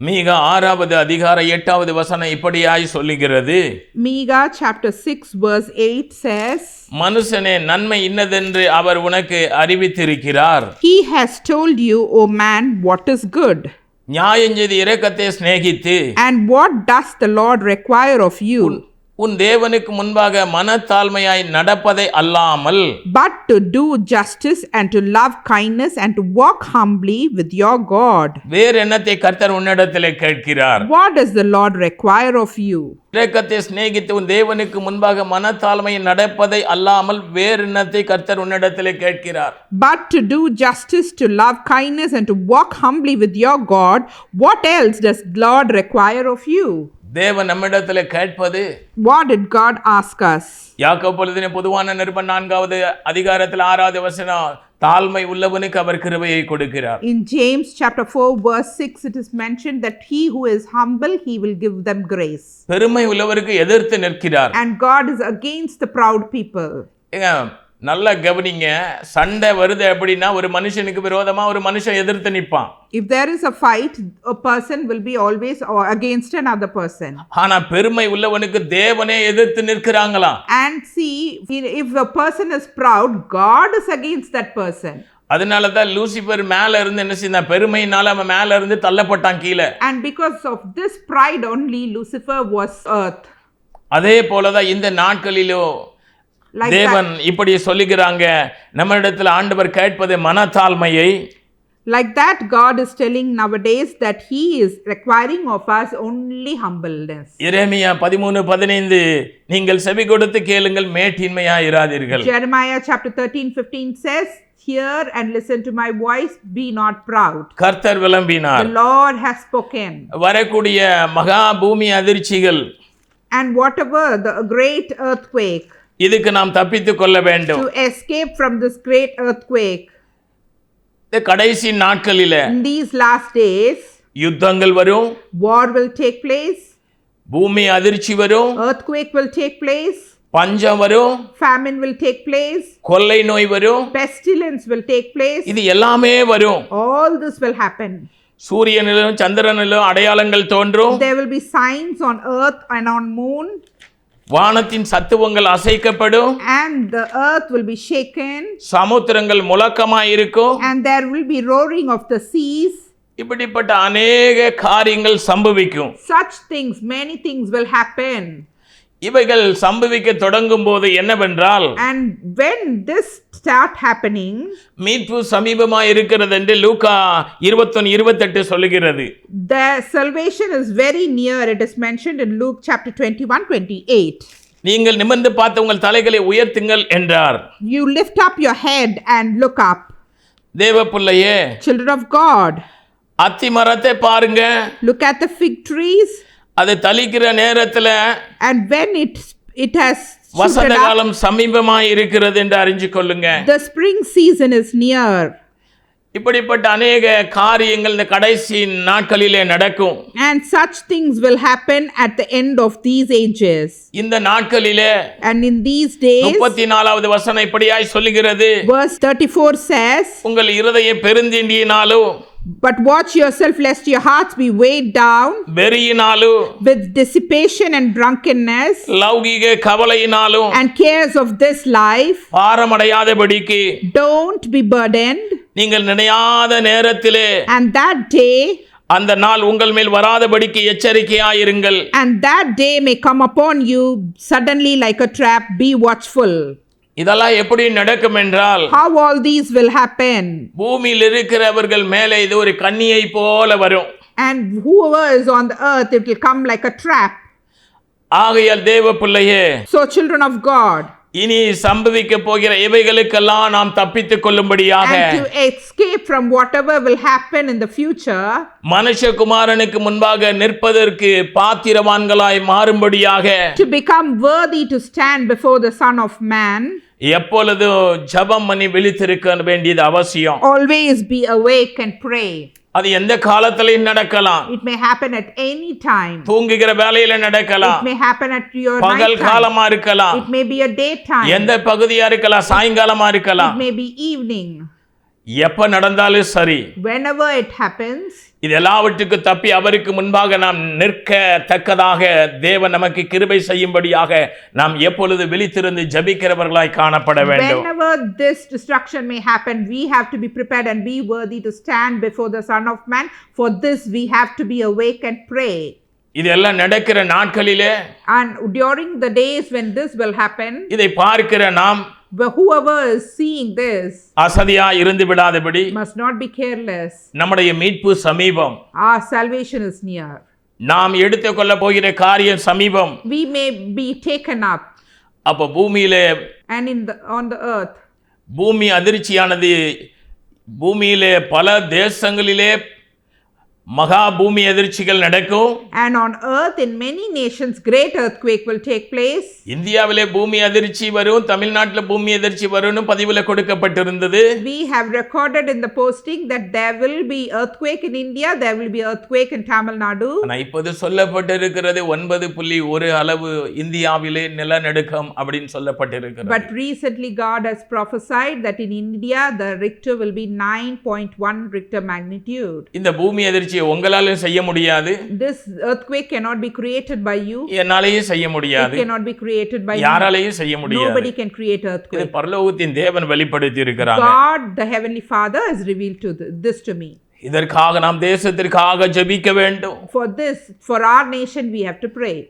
மீகா ஆறாவது அதிகார எட்டாவது வசனம் இப்படியாய் சொல்லுகிறது Micah chapter 6 verse 8 says, மனுஷனே நன்மை இன்னதென்று அவர் உனக்கு அறிவித்திருக்கிறார் He has told you, O man, what is good. நியாயஞ்செய்தி இரக்கத்தை சிநேகித்து And what does the Lord require of you? உன் தேவனுக்கு முன்பாக மனத்தாழ்மையாய் நடப்பதை அல்லாமல் But to do justice and to love kindness and to walk humbly with your God. வேறு எண்ணத்தை கர்த்தர் உன்னிடத்திலே கேட்கிறார் What does the Lord require of you? இரக்கத்தை சிநேகித்து உன் தேவனுக்கு முன்பாக மனத்தாழ்மையில் நடப்பதை அல்லாமல் வேறு எண்ணத்தை கர்த்தர் உன்னிடத்திலே கேட்கிறார் But to do justice, to love kindness, and to walk humbly with your God, what else does Lord require of you? தேவன் நம்மிடத்திலே கேட்பது What did God ask us? யாக்கோபு எழுதின பொதுவான நிருபம் நான்காவது அதிகாரத்தில் ஆறாவது வசனம் தாழ்மை உள்ளவனுக்கு அவர் கிருபையை கொடுக்கிறார் In James chapter 4, verse 6, it is mentioned that he who is humble, he will give them grace. பெருமை உள்ளவருக்கு எதிர்த்து நிற்கிறார் And God is against the proud people. நல்லா கவனிங்க சண்டை வருது அப்படின்னா ஒரு மனுஷனுக்கு விரோதமா ஒரு மனுஷன் எதிர்த்து நிற்பான் If there is a fight, a person will be always against another person. ஆனா பெருமை உள்ளவனுக்கு தேவனே எதிர்த்து நிற்கிறாங்களாம் And see, if a person is proud, God is against that person. அதனால தான் லூசிபர் மேல இருந்து என்ன செய்தான் பெருமையினால அவன் மேல இருந்து தள்ளப்பட்டான் கீழே And because of this pride only, Lucifer was earth. அதே போலதான் இந்த நாட்களிலோ தேவன் இப்படி சொல்லுகிறாங்க நம்ம இடத்துல ஆண்டவர் கேட்பது மனத்தாழ்மையை Like that, God is telling nowadays that He is requiring of us only humbleness. எரேமியா பதிமூணு பதினைந்து நீங்கள் செவி கொடுத்து கேளுங்கள் மேட்டின்மையா இராதீர்கள் Jeremiah chapter 13 15 says, Hear and listen to my voice, be not proud. கர்த்தர் The விளம்பினார் Lord has spoken. வரக்கூடிய மகா பூமி அதிர்ச்சிகள் And whatever the great earthquake, இதுக்கு நாம் தப்பித்துக் கொள்ள வேண்டும் to escape from this great earthquake, இந்த கடைசி நாட்களில in these last days, யுத்தங்கள் வரும் war will take place, பூமி அதிர்ச்சி வரும் earthquake will take place, பஞ்சம் வரும் famine will take place, கொள்ளை நோய் வரும் pestilence will take place. இது எல்லாமே வரும் All this will happen. சூரியனிலும் சந்திரனிலும் அடையாளங்கள் தோன்றும் There will be signs on earth and on moon, வானத்தின் சத்துவங்கள் அசைக்கப்படும் and the earth will be shaken, சமுத்திரங்கள் முழக்கமாய் இருக்கும் and there will be roaring of the seas. இப்படிப்பட்ட அநேக காரியங்கள் சம்பவிக்கும் Such things, many things will happen. இவைகள் சம்பவிக்க தொடங்கும் போது என்னவென்றால் And when this start happening, மீட்பு சமீபமாய் இருக்கிறது என்று லூக்கா இருபத்தொன்னு இருபத்தெட்டு சொல்லுகிறது the salvation is very near. It is mentioned in Luke chapter 21 28. நீங்கள் நிமிர்ந்து பார்த்து உங்கள் தலைகளை உயர்த்துங்கள் என்றார் You lift up your head and look up. தேவ பிள்ளையே Children of God, அத்தி மரத்தை பாருங்க look at the fig trees, அது தளிக்கிற நேரத்துல and when it it has வசந்த காலம் சமீபமாய் இருக்கிறது என்று அறிஞ்சு கொள்ளுங்க the spring season is near. இப்படிப்பட்ட அநேக காரியங்கள் இந்த கடைசி நாட்களிலே நடக்கும் And such things will happen at the end of these ages. இந்த நாட்களிலே And in these days, முப்பத்தி நாலாவது வசனம் இப்படியாய் சொல்லுகிறது verse 34 says, உங்கள் இருதய பெருந்திண்டியினாலும் But watch yourself lest your hearts be weighed down வெறியினாலும் with dissipation and drunkenness லௌகீக கவலையினாலும் and cares of this life. பாரமடையாதபடிக்கு Don't be burdened. நீங்கள் நினையாத நேரத்திலே And that day, அந்த நாள் உங்கள் மேல் வராதபடிக்கு எச்சரிக்கையாயிருங்கள் and that day may come upon you suddenly like a trap. Be watchful. இதெல்லாம் எப்படி நடக்கும் என்றால் How all these will happen. பூமியில் இருக்கிறவர்கள் மேலே இது ஒரு கண்ணியை போல வரும் And whoever is on the earth, it will come like a trap. ஆகையால் தேவ பிள்ளையே So, children of God, இனி சம்பவிக்க போகிற இவைகளுக்கெல்லாம் நாம் தப்பித்துக் கொள்ளும்படியாக and to escape from whatever will happen in the future, மனுஷகுமாரனுக்கு முன்பாக நிற்பதற்கு பாத்திரவான்களாய் மாறும்படியாக to become worthy to stand before the Son of Man, எப்பொழுதும் ஜெபம் பண்ணி விழித்திருக்க வேண்டியது அவசியம் always be awake and pray. அது எந்த காலத்திலையும் நடக்கலாம் It may happen at any time. தூங்குகிற வேலையில It நடக்கலாம் may happen at your பகல். காலமா இருக்கலாம் It may be a daytime. எந்த பகுதியா இருக்கலாம் சாயங்காலமா It இருக்கலாம் may be evening. எப்ப நடந்தாலும் சரி whenever it happens, இது எல்லாவற்றுக்கும் தப்பி அவருக்கு முன்பாக நாம் நிற்க தக்கதாக தேவன் நமக்கு கிருபை செய்யும்படியாக நாம் எப்பொழுது விழித்திருந்து ஜபிக்கிறவர்களாய் காணப்பட வேண்டும் whenever this destruction may happen, we have to be prepared and be worthy to stand before the Son of Man. For this, we have to be awake and pray. இதெல்லாம் நடக்கிற நாட்களிலே And during the days when this will happen, இதை பார்க்கிற நாம் அசதியா இருந்து விடாதபடி must not be careless. நம்முடைய மீட்பு சமீபம் Our salvation is near. நாம் எடுத்துக்கொள்ள போகிற காரியம் சமீபம் We may be taken up, அப்போ பூமியிலே and in the on the earth, பூமி அதிர்ச்சியானது பூமியிலே பல தேசங்களிலே மகா பூமி அதிர்ச்சிகள் நடக்கும் and on earth in many nations, great earthquake will take place. இந்தியாவிலே பூமி அதிர்ச்சி வரும் தமிழ்நாட்டில் பூமி அதிர்ச்சி வரும்னு பதிவில் கொடுக்கப்பட்டிருந்தது We have recorded in the posting that there will be earthquake in India, there will be earthquake in Tamil Nadu. ஆனா இப்போது சொல்லப்பட்டிருக்கிறது ஒன்பது புள்ளி ஒரு அளவு இந்தியாவிலே நிலநடுக்கம் அப்படின்னு சொல்லப்பட்டிருக்கிறது But recently, God has prophesied that in India the Richter will be 9.1 Richter magnitude. இந்த பூமி அதிர்ச்சியை உங்களாலும் செய்ய முடியாது This earthquake cannot be created by you, என்னாலேயும் செய்ய it முடியாது cannot be created by. யாராலையும் செய்ய முடியாது Nobody can create earthquake. பரலோகத்தின் தேவன் வெளிப்படுத்தி இருக்கிறாங்க God, the Heavenly Father, has revealed to th- this to me. இதற்காக நாம் தேசத்திற்காக ஜெபிக்க வேண்டும் For this, for our nation, we have to pray.